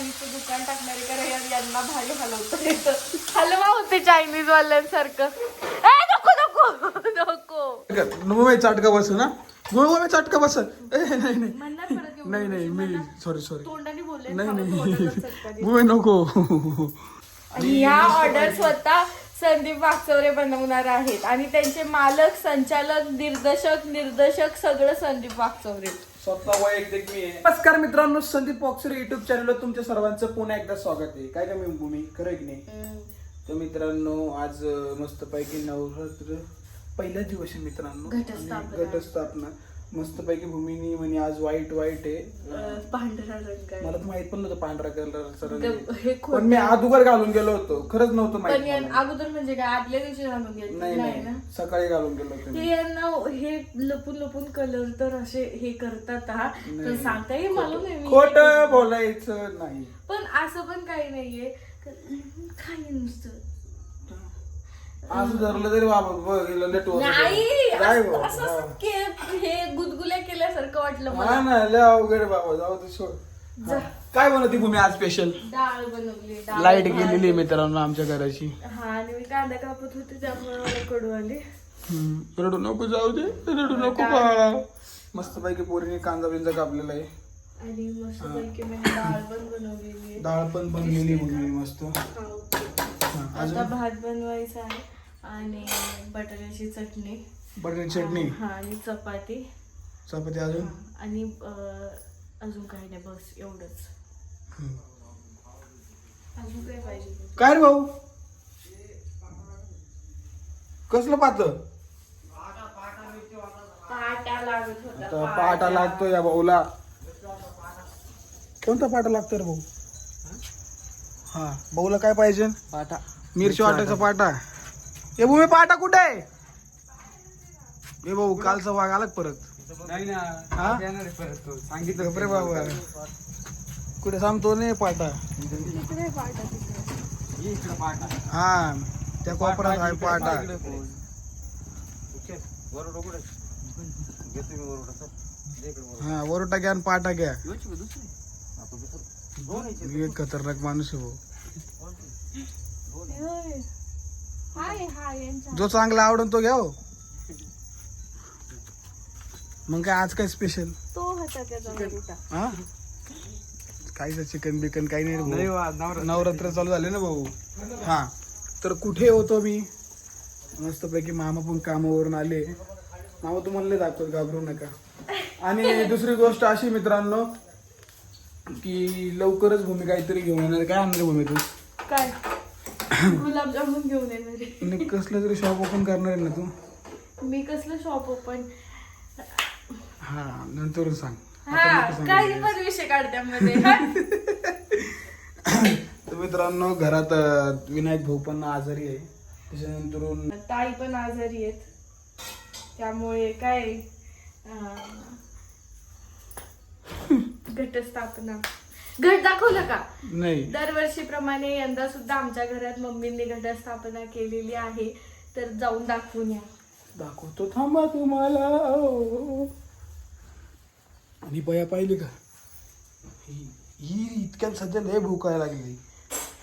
चायनीजचं दुकान टाकणारे कारण या- यांना भारी हलवतं. हलवा होते चायनीज वाल्यांसारखं ए नको नको नको. मुंबई चाटका बस ना? मुंबई चाटका बस? ए, नाही नाही. म्हणणार परत एवढं नाही नाही मी सॉरी सॉरी तोंडाने बोलले नाही नाही. मुंबई नको. आणि ह्या ऑर्डर स्वतः संदीप वागचौरे बनवणार आहेत. आणि त्यांचे मालक संचालक दिग्दर्शक निर्देशक सगळं संदीप वागचौरे स्वतः वैयक्तिक मी नमस्कार मित्रांनो संदीप बॉक्सर युट्यूब चॅनलवर तुमच्या सर्वांचं पुन्हा एकदा स्वागत आहे. काय काय मी भूमी? खरं की नाही? तर मित्रांनो आज मस्त पैकी नवरात्र पहिला दिवस आहे मित्रांनो. घटस्थापना. आणि घटस्थापना. मस्त पैकी भूमीनी म्हणे आज वाईट वाईट आहे. पांढरा रंग आहे. मला तर माहीत पण नव्हतं पांढरा कलरचा रंग आहे. हे खोटं पण मी अगोदर घालून गेलो होतो. खरंच नव्हतं पण माहीत मला. अगोदर म्हणजे काय आदल्या दिवशी घालून गेले नाही नाही ना? नाही. सकाळी घालून गेलो होतो ते मी. यांना हे लपून लपून कलर तर असे हे करतात हा. तर नाही. सांगता येईल मला नाही मी- खोट बोलायचं नाही. पण असं पण काही नाहीये. काही नुसतं? असं धरलं तरी बाबा. नाही काय असं- बाबा, असं हा. के- हे गुदगुल्या केल्यासारखं वाटलं हा मला. ना लय अवघड बाबा जाऊ दे सोड. काय बनवती भूमी आज स्पेशल डाळ बनवली डाळ लाइट भात. गेलेली मित्रांनो आमच्या घराची. हा आणि मी कांदा कापत होते त्यामुळे मला कडू आले. हम्म. रडू नको जाऊ दे रडू नको बाळा. मस्त पैकी पोरीने कांदा बिंदा कापलेला आहे. आणि मस्त पैकी मी डाळ पण बनवलेली आहे. डाळ पण बनलेली भूमी मस्त. हा, ओके. हा, आता अजून भात बनवायचा आहे. आणि बटाट्याची चटणी. बटाटे चटणी? हा आणि चपाती. चपाती अजून? आणि अं, अजून काही नाही बस एवढंच. हम्म. अजून काय पाहिजे? काय रे भाऊ? कसलं पात? पाटा लागत होता आता पाटा लागतो या भाऊला. कोणता पाटा लागतो रे भाऊ? हा भाऊला काय पाहिजे? पाटा. मिरची वाटायचा पाटा. ए भूमी पाटा कुठे? आहे ए भाऊ कालचा वाघ आला का परत. नाही ना हा? येणार आहे परत तो. सांगितलं बाबा. कुठे सांगतो नाही पाटा तिकडे पाटा तिकडे. ये इकडं पाटा हा त्या कोपऱ्यात आहे पाटा इकडे. वरोडा घेतो मी वरोडा सर. हा वरोटा घ्या आणि पाटा घ्या. दुसरी? दोन. मी एक खतरनाक माणूस आहे भाऊ. होय. हाय हाय यांच्या जो चांगला आवडून तो घ्या हो मग काय आज काय स्पेशल तो होता त्याचा वरुटा. हा? काहीच चिकन बिकन काही नाही रे भाऊ. नवरात्र चालू झाले ना भाऊ. हा. तर कुठे होतो मी? मस्तपैकी मामा पण कामावरून आले. मामा तुम्हाला लय दाखवत घाबरू नका. आणि दुसरी गोष्ट अशी मित्रांनो की लवकरच भूमी काहीतरी घेऊन येणार. काय आणणार भूमी तू? काय? गुलाबजामुन घेऊन येणार आहे. आणि कसलं तरी शॉप ओपन करणार आहे ना तू? मी कसलं शॉप ओपन हा नंतर सांग. हा काही पण विषय काढत्यामध्ये? तर मित्रांनो घरात अं, विनायक भाऊ पण आजारी आहे. त्याच्यानंतरून ताई पण आजारी आहेत. त्यामुळे काय अं, घटस्थापना. घट दाखवलं का? नाही. दरवर्षीप्रमाणे यंदा सुद्धा आमच्या घरात मम्मींनी घटस्थापना केलेली आहे. तर जाऊन दाखवून या. दाखवतो थांबा तुम्हाला. आणि बया पाहिली का? ही ही इतक्यात सध्या लय भूकायला लागली.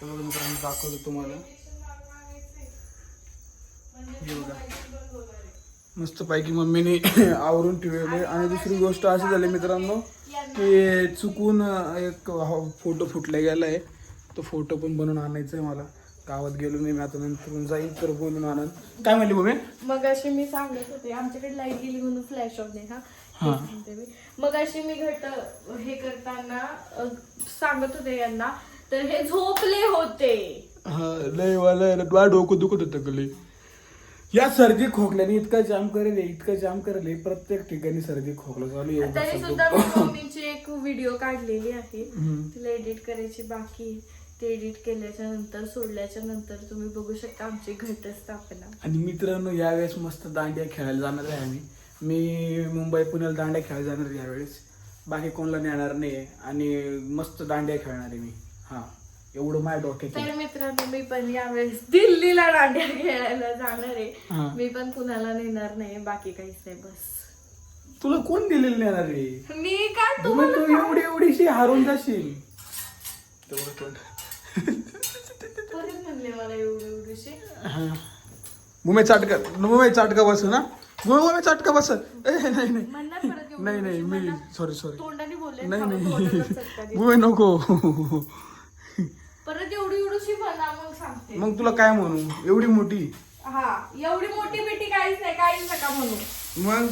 मित्रांनो दाखवतो तुम्हाला. हे बघा. मस्त पैकी मम्मीने आवरून ठेवले आणि दुसरी गोष्ट अशी झाली मित्रांनो की चुकून एक फोटो फुटला गेलाय. तो फोटो पण बनवून आणायचा आहे मला. गावात गेलो नाही मी आता नंतर जाईल तर बनवून आणन. काय म्हणली मम्मी? मग अशी मी सांगत होते आमच्याकडे लाइट गेली म्हणून फ्लॅश ऑफ नाही हा? हा. मग अशी मी. घट हे करताना सांगत होते यांना तर हे झोपले होते. हा लय वाला डोकं दुखत होतं गले या सर्दी खोकल्याने इतका जाम करेल इतका जाम करेल प्रत्येक ठिकाणी सर्दी खोकला चालू आहे. तरी सुद्धा मी मम्मीची एक व्हिडिओ काढलेली आहे. हम्म. तिला एडिट करायची बाकी आहे. ते एडिट केल्याच्यानंतर सोडल्याच्या नंतर तुम्ही बघू शकता आमची घटस्थापना. आणि मित्रांनो यावेळेस मस्त दांडिया खेळायला जाणार आहे आम्ही. मी मुंबई पुण्याला दांड्या खेळायला जाणार आहे यावेळेस. बाकी कोणाला नेणार नाही. आणि मस्त दांड्या खेळणार आहे मी. हा. एवढं डोक्यात आहे. तर मित्रांनो मी पण यावेळेस दिल्लीला दांड्या खेळायला जाणार आहे. हा. मी पण कुणाला नेणार नाही बाकी काहीच नाही बस. तुला कोण दिलेलं नेणार आहे? मी काय तुम्ही तू एवढी एवढीशी हारून जाशील. तेवढं तोंड. परत म्हणले मला एवढे एवढेशे? मुंबई चाटका मुंबई चाटका बस ना. मुंबई चाटका बस. ए नाही नाही. म्हणणार परत एवढे नाही नाही एवढेशे मी. सॉरी सॉरी तोंडाने बोलले नाही नाही. मुंबई नको. परत एवढी एवढीशी म्हणा मग सांगते. मग तुला काय म्हणू? एवढी मोठी? हा एवढी मोठी बिटी काहीच नाही काहीच नका म्हणू. मग?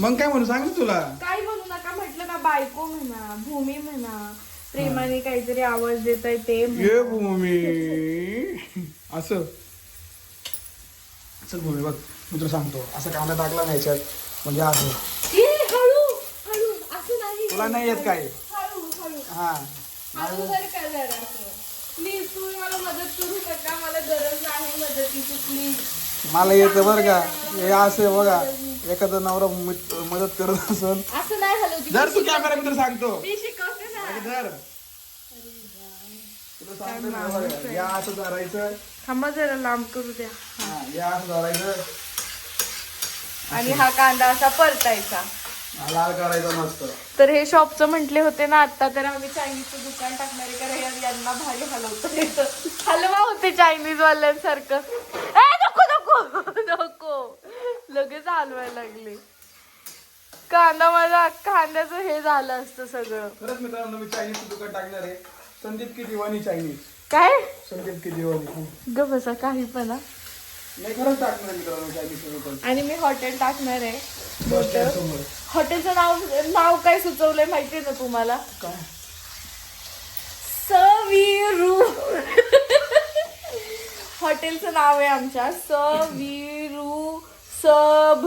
मग काय म्हणू? सांग ना तुला. काही म्हणू नका म्हटलं का बायको म्हणा भूमी म्हणा प्रेमाने काहीतरी आवाज देत आहे ते म्हणा. ये भूमी. असं. चल भूमी बघ मी तुला सांगतो. असं कांदा टाकला नाही याच्यात. म्हणजे असं ए, हळू हळू. असं नाही. तुला नाही येत काय? हळू हळू. हा. हळू जर का जरा प्लीज तुम्ही मला मदत करू नका. मला गरज नाही मदतीची प्लीज मला येतं बरं का? हे असं बघा. एखादा नवरा मित- मदत करत असेल. असं नाही हलवती जर तू कॅमेरा सांगतो. मी शिकवते ना. अगं धर. तुला सांगतो ना बघा. या असं धरायचं. थांबा जरा लांब करू द्या. हा, या असं धरायचं. आणि हा कांदा असा परतायचा. लाल करायचं मस्त. तर हे शॉपचं म्हटले होते ना आता तर आम्ही चायनीजचं दुकान टाकणार आहे कारण यांना भारी हलवतं. हलवा होते चायनीज वाल्यांसारखं नको नको नको. लगेच हलवायला लागले. कांदा माझा कांद्याचं हे झालं असतं सगळं. खरंच मित्रांनो मी चायनीजचं दुकान टाकणार आहे. संदीप की दिवाणी चायनीज? काय? संदीप की दिवाणी. ग बसा काही पण. नाही खरंच टाकणार मित्रांनो चायनीजचं दुकान. आणि मी हॉटेल टाकणार आहे. हॉटेलचं नाव नाव काय सुचवलंय माहितीये ना तुम्हाला? काय? सविरू हॉटेलचं नाव आहे आमच्या. सविरू सभ.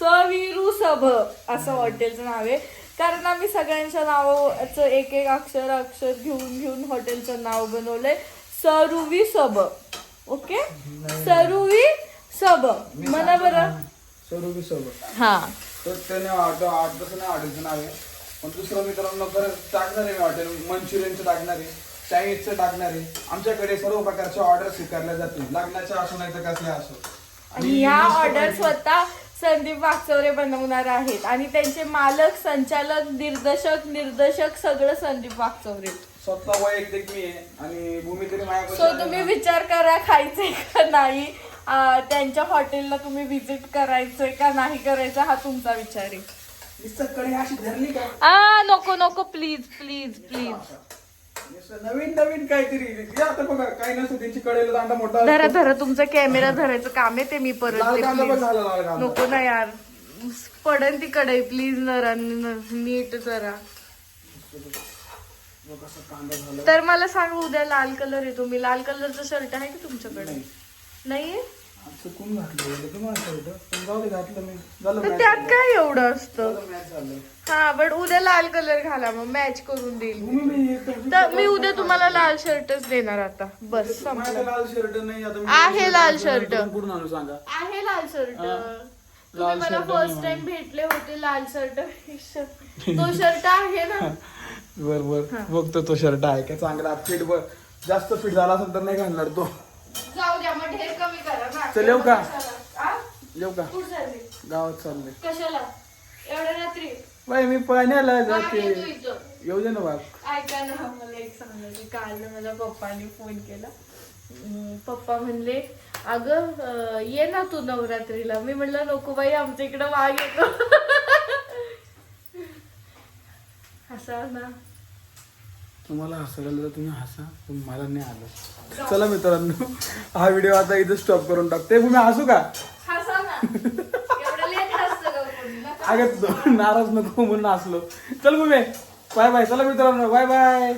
सविरू सभ असं हॉटेलचं नाव आहे. कारण आम्ही सगळ्यांच्या नावाचं एक एक अक्षर अक्षर घेऊन घेऊन हॉटेलचं नाव बनवलंय. सरुवी सभ. ओके? सरुवी सभ. म्हणा बरं. स्वरूपी सोबत हा. तर त्याने हॉटेल तसं नाही हॉटेलचं नाव आहे. पण दुसरं मित्रांनो परत टाकणार आहे मी हॉटेल मंचुरियनचं टाकणार आहे चायनीजचं टाकणार आहे आमच्याकडे सर्व प्रकारच्या ऑर्डर स्वीकारल्या जातील. लग्नाच्या असो नाही तर कसल्या असो. आणि ह्या जास्त ऑर्डर स्वतः संदीप वागचौरे बनवणार आहेत. आणि त्यांचे मालक संचालक दिग्दर्शक निर्देशक सगळं संदीप वागचौरे. स्वतः वैयक्तिक मी आहे आणि भूमी तरी सो तुम्ही. विचार करा खायचंय का नाही. त्यांच्या हॉटेलला तुम्ही व्हिजिट करायचंय का नाही करायचं हा तुमचा विचार आहे. नुसतं कडे अशी धरली का? आ नको नको प्लीज प्लीज प्लीज नुसतं नवीन नवीन काहीतरी. या आता बघा काही नसतं त्यांची कडेला दांडा मोठा धरा असतो. धरा तुमचा कॅमेरा धरायचं काम आहे ते मी परत लाल ते, कांदा please. पण झाला लाल कांदा. नको ना यार. पडन ती कडे प्लीज नरा न- नीट जरा. बघ कसं कांदा झाला. तर मला सांग उद्या लाल कलर येतो. मी लाल कलरचा शर्ट आहे का तुमच्याकडे? नाही. नाहीये? आमचं कोण घातलं एवढं तुम्हाला कळतं पण जाऊ दे घातलं मी. झालं तर match. त्यात. काय एवढं असतं? झालं. हा बट उद्या लाल कलर घाला मग मॅच करून देईल. मी तर मी उद्या तुम्हाला लाल शर्टच देणार आता. बस माझ्याकडे संपलं. लाल शर्ट नाही आता मी आहे लाल शर्ट. कुठून आणू सांगा. आहे लाल शर्ट. तुम्ही लाल मला shirt फर्स्ट नाही टाइम भेटले होते लाल शर्ट तो शर्ट आहे ना? बर बर. बघतो तो शर्ट आहे का चांगला. फिट बर जास्त फिट झाला असेल तर नाही घालणार तो. जाऊ द्या मग ढेर कमी करा ना. चल येऊ का? कशाला? आ? येऊ का? कुठं चालली? गावात चाललंय कशाला? एवढ्या रात्री? बाई मी पाण्याला जाते. इथं. येऊ दे ना बाग ऐका ना मला एक सांगायचं काल ना मला पप्पाने फोन केला. अं, पप्पा म्हणले अगं अं, ये ना तू नवरात्रीला. मी म्हणलं नको बाई आमच्या इकडं वाघ येतो. हसा ना. तुम्हाला हसायला आलं तर तुम्ही हसा पण मला नाही आलं. चला मित्रांनो हा व्हिडिओ आता इथं स्टॉप करून टाकते. तुम्ही हसू का? अगं नाराज नको म्हणून हसलो. चल मग बाय बाय चला मित्रांनो बाय बाय